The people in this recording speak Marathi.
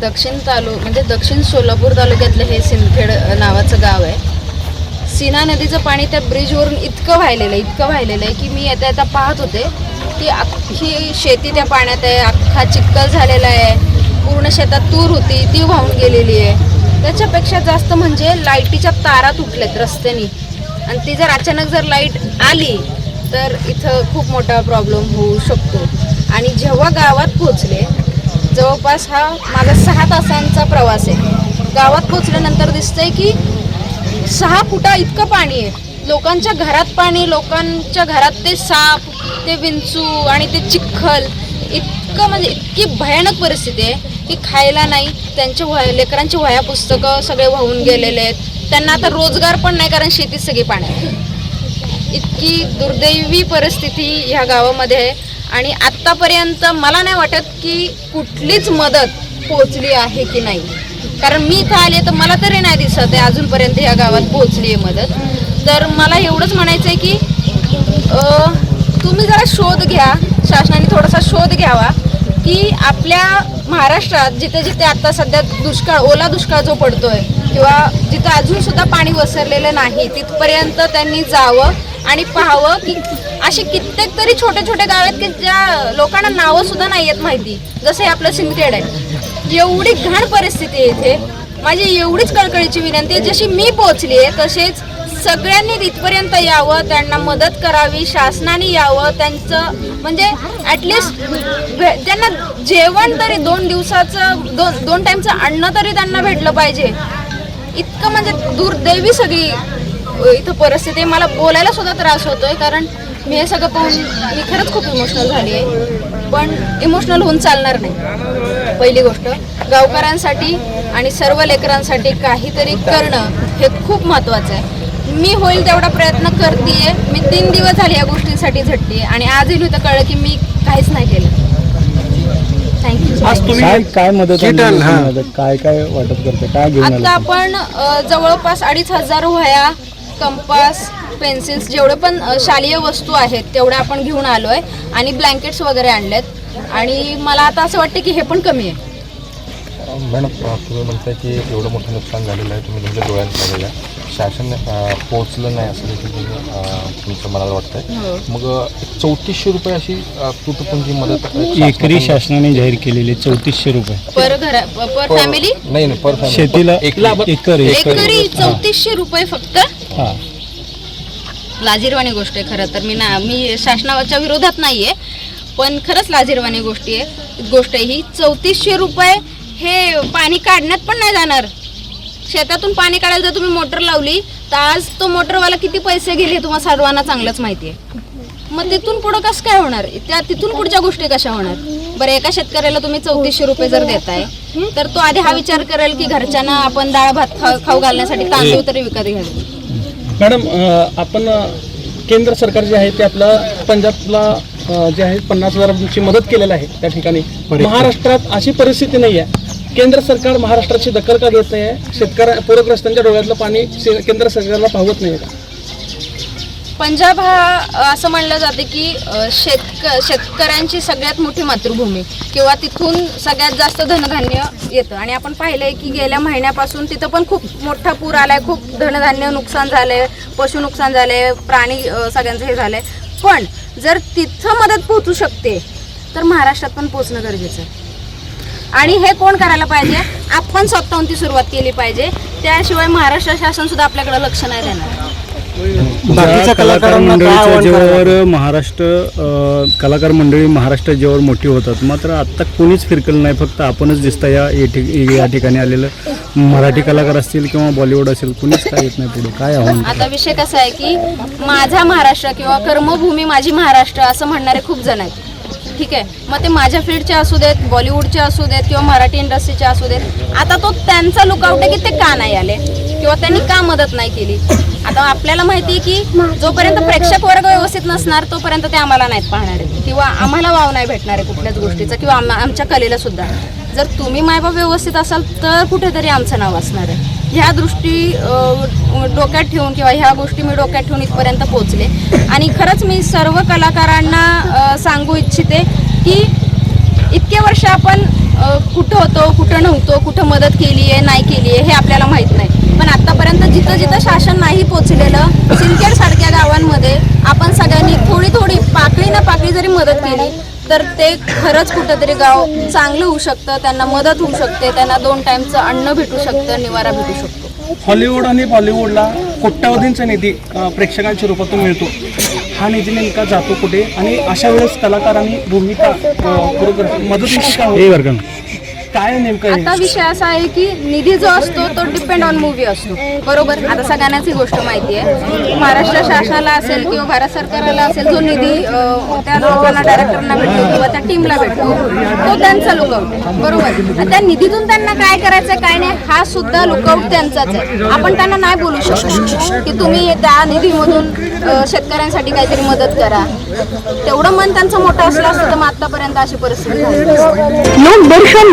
दक्षिण तालु म्हणजे दक्षिण सोलापूर तालुक्यातलं हे सिंदखेड नावाचं गाव आहे. सीना नदीचं पाणी त्या ब्रिजवरून इतकं वाहिलेलं आहे इतकं वाहिलेलं आहे की मी येता येता पाहत होते की अख्खी शेती त्या पाण्यात आहे अख्खा चिक्कल झालेला आहे पूर्ण शेतात तूर होती ती वाहून गेलेली आहे. त्याच्यापेक्षा जास्त म्हणजे लाईटीच्या तारा तुटल्यात रस्त्यानी. आणि ती जर अचानक जर लाइट आली तर इथं खूप मोठा प्रॉब्लेम होऊ शकतो. आणि जेव्हा गावात पोचले जवळपास हा माझा सहा तासांचा प्रवास आहे. गावात पोचल्यानंतर दिसतंय की सहा फुटा इतकं पाणी आहे. लोकांच्या घरात पाणी लोकांच्या घरात ते साप ते विंचू आणि ते चिखल इतकं म्हणजे इतकी भयानक परिस्थिती आहे. की खायला नाही त्यांच्या वह्या लेकरांची वह्या पुस्तकं सगळे वाहून गेलेले आहेत. त्यांना आता रोजगार पण नाही कारण शेती सगळी पाण्यात. आहे. इतकी दुर्दैवी परिस्थिती ह्या गावामध्ये आहे. आणि आत्तापर्यंत मला नाही वाटत की कुठलीच मदत पोचली आहे की नाही. कारण मी इथं आले तर मला तरी नाही दिसत आहे अजूनपर्यंत ह्या गावात पोचली आहे मदत. तर मला एवढंच म्हणायचं आहे की तुम्ही जरा शोध घ्या. शासनाने थोडासा शोध घ्यावा. की आपल्या महाराष्ट्रात जिथे जिथे आता सध्या दुष्काळ ओला दुष्काळ जो पडतोय किंवा जिथं अजून सुद्धा पाणी वसरलेलं नाही तिथपर्यंत त्यांनी जावं आणि पाहावं की असे कित्येक तरी छोटे छोटे गाव आहेत की ज्या लोकांना नावं सुद्धा नाही आहेत माहिती जसं हे आपलं सिंदखेड आहे. एवढी घाण परिस्थिती आहे इथे. माझी एवढीच कळकळीची विनंती आहे जशी मी पोहोचली आहे तसेच सगळ्यांनी तिथपर्यंत यावं त्यांना मदत करावी शासनाने यावं त्यांचं म्हणजे ॲटलिस्ट त्यांना जेवण तरी दोन दिवसाचं दोन दोन टाईमचं अन्न तरी त्यांना भेटलं पाहिजे. इतकं म्हणजे दुर्दैवी सगळी इथं परिस्थिती मला बोलायला सुद्धा त्रास होतोय कारण मी हे सगळं पाहून मी खरंच खूप इमोशनल झाली आहे. पण इमोशनल होऊन चालणार नाही. पहिली गोष्ट गावकऱ्यांसाठी आणि सर्व लेकरांसाठी काहीतरी करणं हे खूप महत्त्वाचं आहे. मी होईल तेवढा प्रयत्न करते मी तीन दिवस झाले या गोष्टींसाठी झटते आणि आजही इथं कळलं की मी काहीच नाही केलं. आज तुम्ही काय काय मदत आणली हा. मदत काय काय वाटप करते काय घेऊन आता आपण अ, जवळपास अडीच हजार वह्या कंपास पेन्सिल्स जेवढे पण अ, शालेय वस्तू आहेत तेवढ्या आपण घेऊन आलो आहे आणि ब्लँकेट्स वगैरे आणलेत. आणि मला आता असं वाटतं की हे पण कमी आहे. मॅडम अ, तुम्ही म्हणताय की एवढं मोठं नुकसान झालेलं आहे. तुम्ही तुमच्या डोळ्यात पाहिलेलं आहे. शासन पोहोचलं नाही असं देखील तुमचं मनाला वाटतंय. हो. मग चौतीसशे रुपये अशी तुटपुंजी मदत एकरी शासनाने जाहीर केलेले चौतीसशे रुपये. पर घरा पर फॅमिली नाही नाही पर फॅमिली शेतीला एक एकर एकरी चौतीसशे रुपये फक्त? हा. लाजीरवाणी गोष्ट आहे खरं तर. मी ना मी शासनाच्या विरोधात नाही आहे पण खरंच लाजीरवाणी गोष्टी आहे. गोष्ट आहे ही चौतीसशे रुपये हे पाणी काढण्यात पण नाही जाणार. शेतातून पाणी काढायला जर तुम्ही मोटर लावली तर आज तो मोटरवाला किती पैसे गेले हे तुम्हाला सर्वांना चांगलंच माहिती आहे मग तिथून पुढं कसं काय होणार? त्या तिथून पुढच्या गोष्टी कशा होणार? बरं एका शेतकऱ्याला तुम्ही चौतीसशे रुपये जर देताय तर तो आधी हा विचार करेल की घरच्यांना आपण डाळ भात खाऊ घालण्यासाठी तांदूळ तरी विकत घ्यावे. मॅडम अ, आपण अ, केंद्र सरकार जे आहे ते आपलं पंजाबला अ, जे आहे पन्नास हजारांची मदत केलेलं आहे त्या ठिकाणी. महाराष्ट्रात अशी परिस्थिती नाही आहे केंद्र सरकार महाराष्ट्राची दखल का घेत नाही आहे. शेतकऱ्या पूरग्रस्तांच्या डोळ्यातलं पाणी केंद्र सरकारला पाहत नाही का पंजाब हा अ, असं म्हणलं जाते की अ, शेतक शेतकऱ्यांची सगळ्यात मोठी मातृभूमी किंवा तिथून सगळ्यात जास्त धनधान्य येतं. आणि आपण पाहिलंय की गेल्या महिन्यापासून तिथं पण खूप मोठा पूर आलाय खूप धनधान्य नुकसान झालंय पशु नुकसान झालंय प्राणी अ, सगळ्यांचं हे झालंय. पण जर तिथं मदत पोहोचू शकते तर महाराष्ट्रात पण पोहोचणं गरजेचं आहे. आणि हे कोण करायला पाहिजे? आपण स्वतःहून ती सुरुवात केली पाहिजे. त्याशिवाय महाराष्ट्र शासन सुद्धा आपल्याकडे लक्ष नाही देणार. बाकीच्या कलाकार मंडळीच्या आव्हान जेव्हा महाराष्ट्र अ, कलाकार मंडळी महाराष्ट्र जेव्हा मोठी होतात मात्र आत्ता कोणीच फिरकलं नाही फक्त आपणच दिसता या या ठिक- या ठिकाणी आलेलं. मराठी कलाकार असतील किंवा बॉलिवूड असेल कुणीच काय येत नाही पुढे. काय आव्हान? आता विषय कसा आहे की माझा महाराष्ट्र किंवा कर्मभूमी माझी महाराष्ट्र असं म्हणणारे खूप जण आहेत. ठीक आहे. मग ते माझ्या फील्डचे असू देत बॉलिवूडचे असू देत किंवा मराठी इंडस्ट्रीचे असू देत आता तो त्यांचा लुकआउट आहे की ते का नाही आले? किंवा त्यांनी का मदत नाही केली? आता आपल्याला माहिती आहे की जोपर्यंत प्रेक्षक वर्ग व्यवस्थित नसणार तोपर्यंत ते आम्हाला नाहीत पाहणार आहेत किंवा आम्हाला वाव नाही भेटणार आहे कुठल्याच गोष्टीचा किंवा आम- आमच्या कलेला सुद्धा. जर तुम्ही मायबाप व्यवस्थित असाल तर कुठेतरी आमचं नाव असणार आहे. ह्या दृष्टी डोक्यात ठेवून किंवा ह्या गोष्टी मी डोक्यात ठेवून इथपर्यंत पोहोचले. आणि खरंच मी सर्व कलाकारांना सांगू इच्छिते की इतके वर्ष आपण कुठं होतो कुठं नव्हतो कुठं मदत केली आहे नाही केली आहे हे आपल्याला माहीत नाही. पण आतापर्यंत जिथं जिथं शासन नाही पोचलेलं सिंदखेड सारख्या गावांमध्ये आपण सगळ्यांनी थोडी थोडी पाकळी ना पाकळी जरी मदत केली तर ते खरंच कुठंतरी गाव चांगलं होऊ शकतं त्यांना मदत होऊ शकते त्यांना दोन टाईमचं अन्न भेटू शकतं निवारा भेटू शकतो. हॉलिवूड आणि बॉलिवूडला कोट्यावधींचा निधी प्रेक्षकांच्या रूपातून मिळतो. हा निधी नेमका जातो कुठे? आणि अशा वेळेस कलाकारांनी भूमिका बरोबर मदतीची काय नेमकं आता विषय असा आहे की निधी जो असतो तो डिपेंड ऑन मूवी असतो. बरोबर? आता सगळ्यांनाच ही गोष्ट माहिती आहे. महाराष्ट्र शासनाला असेल किंवा भारत सरकारला असेल जो निधी अं, त्या लोकांना डायरेक्टरना भेटतो किंवा त्या टीमला भेटतो तो त्यांचा लुकआउट बरोबर? आणि त्या निधीतून त्यांना काय करायचं काय नाही हा सुद्धा लुकआउट त्यांचाच आहे. आपण त्यांना नाही बोलू शकतो की तुम्ही त्या निधीमधून अं, शेतकऱ्यांसाठी काहीतरी मदत करा. तेवढं मन त्यांचं मोठं असलं असतं तर मग आतापर्यंत अशी परिस्थिती नसती. लोकदर्शन